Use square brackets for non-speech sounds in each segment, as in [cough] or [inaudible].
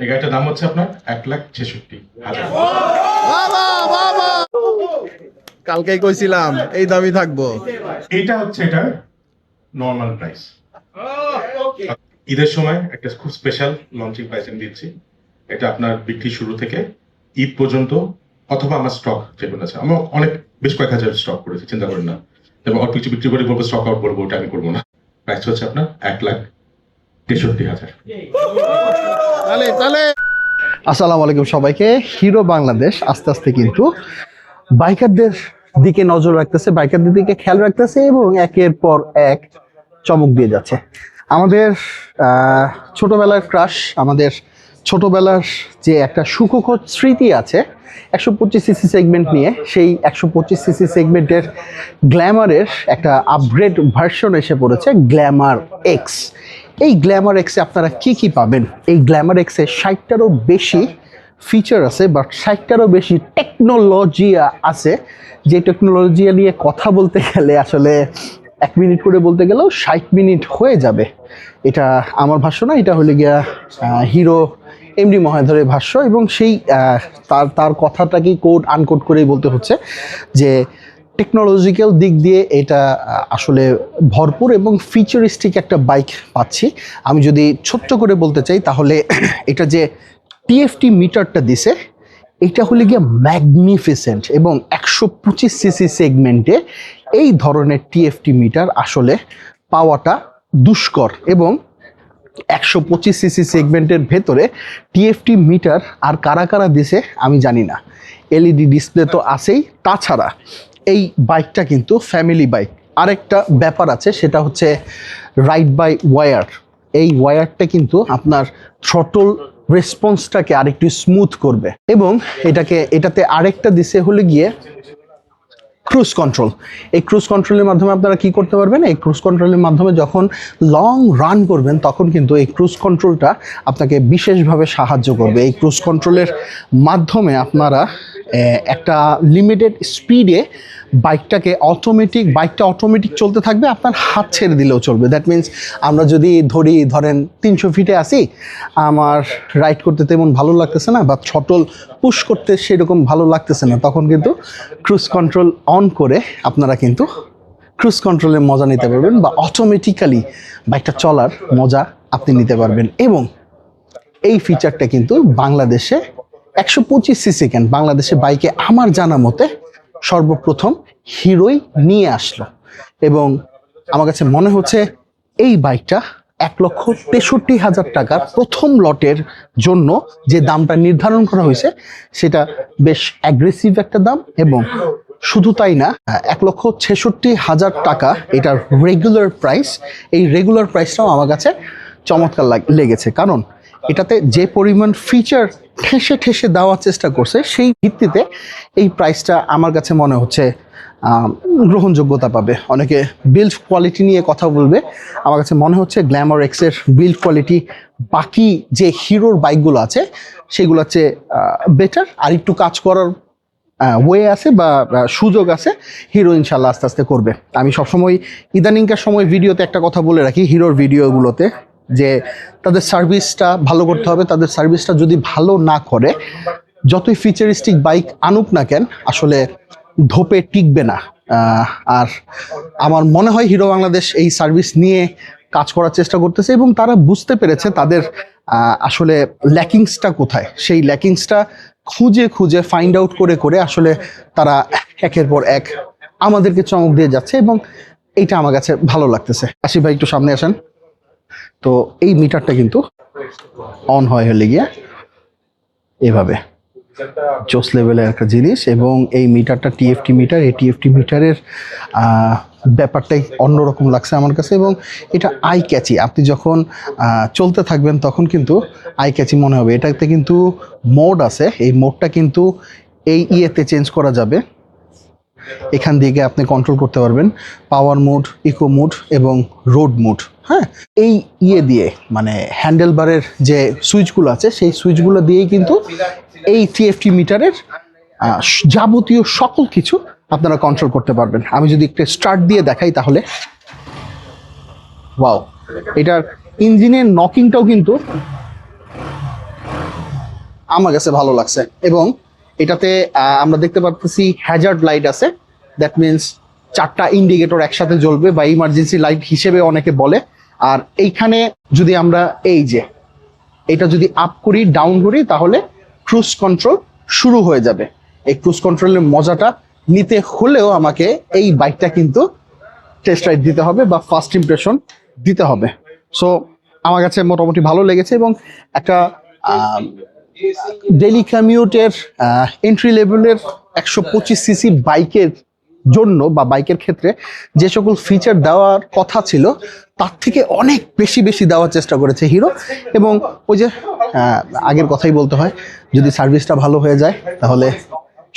এই গাড়িটার দাম হচ্ছে আপনার এক লাখ ছেষট্টি হাজার। কালকেই কইছিলাম এই দামি থাকব। এইটা হচ্ছে এটার নর্মাল প্রাইস ঈদের সময় একটা খুব স্পেশাল লঞ্চিং প্রাইস আমি দিচ্ছি। এটা আপনার বিক্রি শুরু থেকে ঈদ পর্যন্ত অথবা আমার স্টক যেগুলো আছে। আমি অনেক বেশ কয়েক হাজার স্টক করেছি চিন্তা করেন না। এবং অল্প কিছু বিক্রি করে বলব স্টক আউট করব ওটা আমি করব না। প্রাইস হচ্ছে আপনার এক লাখ তেষট্টি হাজার। আসসালামু আলাইকুম সবাইকে। হিরো বাংলাদেশ, আস্তে আস্তে কিন্তু বাইকারদের দিকে নজর রাখতেছে, বাইকারদের দিকে খেয়াল রাখতেছে এবং একের পর এক চমক দিয়ে যাচ্ছে। আমাদের ছোটবেলার ক্রাশ আমাদের ছোটবেলার যে একটা সুখকর স্মৃতি আছে, একশো পঁচিশ সিসি সেগমেন্ট নিয়ে, সেই একশো পঁচিশ সিসি সেগমেন্টের গ্ল্যামারের একটা আপগ্রেড ভার্সন এসে পড়েছে গ্ল্যামার এক্স এই গ্ল্যামার এক্সে আপনারা কি কি পাবেন? এই গ্ল্যামার এক্সে ষাটটারও বেশি ফিচার আছে বাট ষাটটারও বেশি টেকনোলজি আছে। যে টেকনোলজি নিয়ে কথা বলতে গেলে আসলে এক মিনিট করে বলতে গেলেও ষাট মিনিট হয়ে যাবে। এটা আমার ভাষ্য না, এটা হলে গিয়া হিরো এমডি মহাধরের ভাষ্য এবং সেই তার তার কথাটাকেই কোড আনকোড করেই বলতে হচ্ছে যে টেকনোলজিক্যাল দিক দিয়ে এটা আসলে ভরপুর এবং ফিচারিস্টিক একটা বাইক পাচ্ছি। আমি যদি ছোট্ট করে বলতে চাই, তাহলে [clears throat] এটা যে টিএফটি মিটারটা দিছে, এটা হলে গিয়ে ম্যাগনিফিসেন্ট এবং একশো পঁচিশ সিসি সেগমেন্টে এই ধরনের টিএফটি মিটার আসলে পাওয়াটা দুষ্কর এবং একশো পঁচিশ সিসি সেগমেন্টের ভেতরে টিএফটি মিটার আর কারা কারা দিছে, আমি জানি না। এলইডি ডিসপ্লে তো আছেই। তাছাড়া এই বাইকটা কিন্তু ফ্যামিলি বাইক আরেকটা ব্যাপার আছে, সেটা হচ্ছে রাইড বাই ওয়ার এই ওয়ারটা কিন্তু আপনার থ্রটল রেসপন্সটাকে আরেকটু স্মুথ করবে এবং এটাকে, এটাতে আরেকটা দিশে হলে গিয়ে ক্রুজ কন্ট্রোল এই ক্রুজ কন্ট্রোলের মাধ্যমে আপনারা কি করতে পারবেন? এই ক্রুজ কন্ট্রোলের মাধ্যমে যখন লং রান করবেন, তখন কিন্তু এই ক্রুজ কন্ট্রোলটা আপনাকে বিশেষভাবে সাহায্য করবে। এই ক্রুজ কন্ট্রোলের মাধ্যমে আপনারা একটা লিমিটেড স্পিডে বাইকটাকে অটোমেটিক বাইকটা অটোমেটিক চলতে থাকবে, আপনার হাত ছেড়ে দিলেও চলবে। দ্যাট মিন্স আমরা যদি ধরি, ধরেন তিনশো ফিটে আসি আমার রাইড করতে তেমন ভালো লাগতেছে না, বা ছটল পুশ করতে সেরকম ভালো লাগতেছে না, তখন কিন্তু ক্রুজ কন্ট্রোল অন করে আপনারা কিন্তু ক্রুজ কন্ট্রোলের মজা নিতে পারবেন, বা অটোমেটিক্যালি বাইকটা চলার মজা আপনি নিতে পারবেন। এবং এই ফিচারটা কিন্তু বাংলাদেশে একশো পঁচিশ সিসি ক্যান বাংলাদেশে বাইকে আমার জানা মতে সর্বপ্রথম হিরোই নিয়ে আসলো। এবং আমার কাছে মনে হচ্ছে এই বাইকটা এক লক্ষ তেষট্টি হাজার টাকার প্রথম লটের জন্য যে দামটা নির্ধারণ করা হয়েছে, সেটা বেশ অ্যাগ্রেসিভ একটা দাম এবং শুধু তাই না, এক লক্ষ ছেষট্টি হাজার টাকা এটার রেগুলার প্রাইস এই রেগুলার প্রাইসটাও আমার কাছে চমৎকার লাগ- লেগেছে। কারণ এটাতে যে পরিমাণ ফিচার ঠেসে ঠেসে দেওয়ার চেষ্টা করছে, সেই ভিত্তিতে এই প্রাইসটা আমার কাছে মনে হচ্ছে গ্রহণযোগ্যতা পাবে। অনেকে বিল্ড কোয়ালিটি নিয়ে কথা বলবে। আমার কাছে মনে হচ্ছে গ্ল্যামার এক্সের বিল্ড কোয়ালিটি বাকি যে হিরোর বাইকগুলো আছে সেগুলো হচ্ছে বেটার আর একটু কাজ করার ওয়ে আছে বা বা সুযোগ আছে হিরো ইনশাল্লাহ আস্তে আস্তে করবে। আমি সবসময় ইদানিংকার সময় ভিডিওতে একটা কথা বলে রাখি হিরোর ভিডিওগুলোতে যে তাদের সার্ভিসটা ভালো করতে হবে, তাদের সার্ভিসটা যদি ভালো না করে, যতই ফিচারিস্টিক বাইক আনুক না কেন, আসলে ধোপে টিকবে না। আর আমার মনে হয় হিরো বাংলাদেশ এই সার্ভিস নিয়ে কাজ করার চেষ্টা করতেছে এবং তারা বুঝতে পেরেছে তাদের আসলে ল্যাকিংসটা কোথায়। সেই ল্যাকিংসটা খুঁজে খুঁজে ফাইন্ড আউট করে করে আসলে তারা একের পর এক আমাদেরকে চমক দিয়ে যাচ্ছে এবং এইটা আমার কাছে ভালো লাগতেছে। আশিফ ভাই, একটু সামনে আসেন। তো এই মিটারটা কিন্তু অন হয় হলে গিয়ে এভাবে। জোস লেভেলের একটা জিনিস এবং এই মিটারটা টিএফটি মিটার, এই টিএফটি মিটারের ব্যাপারটাই অন্যরকম লাগছে আমার কাছে এবং এটা আই ক্যাচি আপনি যখন চলতে থাকবেন তখন কিন্তু আই ক্যাচি মনে হবে। এটাতে কিন্তু মোড আছে। এই মোডটা কিন্তু এই ইয়েতে চেঞ্জ করা যাবে। এখান থেকে আপনি কন্ট্রোল করতে পারবেন। পাওয়ার মোড ইকো মোড এবং রোড মোড হ্যাঁ? এই ইয়ে দিয়ে মানে হ্যান্ডেল বারের যে সুইচগুলো আছে, সেই সুইচগুলো দিয়েই কিন্তু এই টিএফটি মিটারের যাবতীয় সকল কিছু আপনারা কন্ট্রোল করতে পারবেন। আমি যদি একটু স্টার্ট দিয়ে দেখাই তাহলে। ওয়াও এটার ইঞ্জিনের নকিংটাও কিন্তু আমার কাছে ভালো লাগছে। এবং এটাতে আমরা দেখতে পাচ্ছি হ্যাজার্ড লাইট আছে। দ্যাট মিনস চারটা ইন্ডিকেটর একসাথে জ্বলবে বা ইমার্জেন্সি লাইট হিসেবে অনেকে বলে। আর এইখানে যদি আমরা এই যে, এটা যদি আপ করি ডাউন করি, তাহলে ক্রুজ কন্ট্রোল শুরু হয়ে যাবে। এই ক্রুজ কন্ট্রোলের মজাটা নিতে হলেও আমাকে এই বাইকটা কিন্তু টেস্ট রাইড দিতে হবে বা ফার্স্ট ইমপ্রেশন দিতে হবে। সো আমার কাছে মোটামুটি ভালো লেগেছে এবং একটা ডেলি কমিউটের এন্ট্রি লেভেলের একশো পঁচিশ সিসি বাইকের জন্য বা বাইকের ক্ষেত্রে যে সকল ফিচার দেওয়ার কথা ছিল, তার থেকে অনেক বেশি বেশি দেওয়ার চেষ্টা করেছে হিরো এবং ওই যে আগের কথাই বলতে হয়, যদি সার্ভিসটা ভালো হয়ে যায়, তাহলে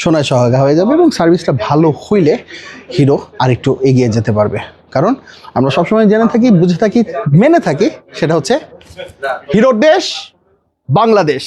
সোনায় সহায়তা হয়ে যাবে এবং সার্ভিসটা ভালো হইলে হিরো আরেকটু এগিয়ে যেতে পারবে। কারণ আমরা সবসময় জেনে থাকি, বুঝে থাকি, মেনে থাকি, সেটা হচ্ছে হিরোর দেশ, বাংলাদেশ।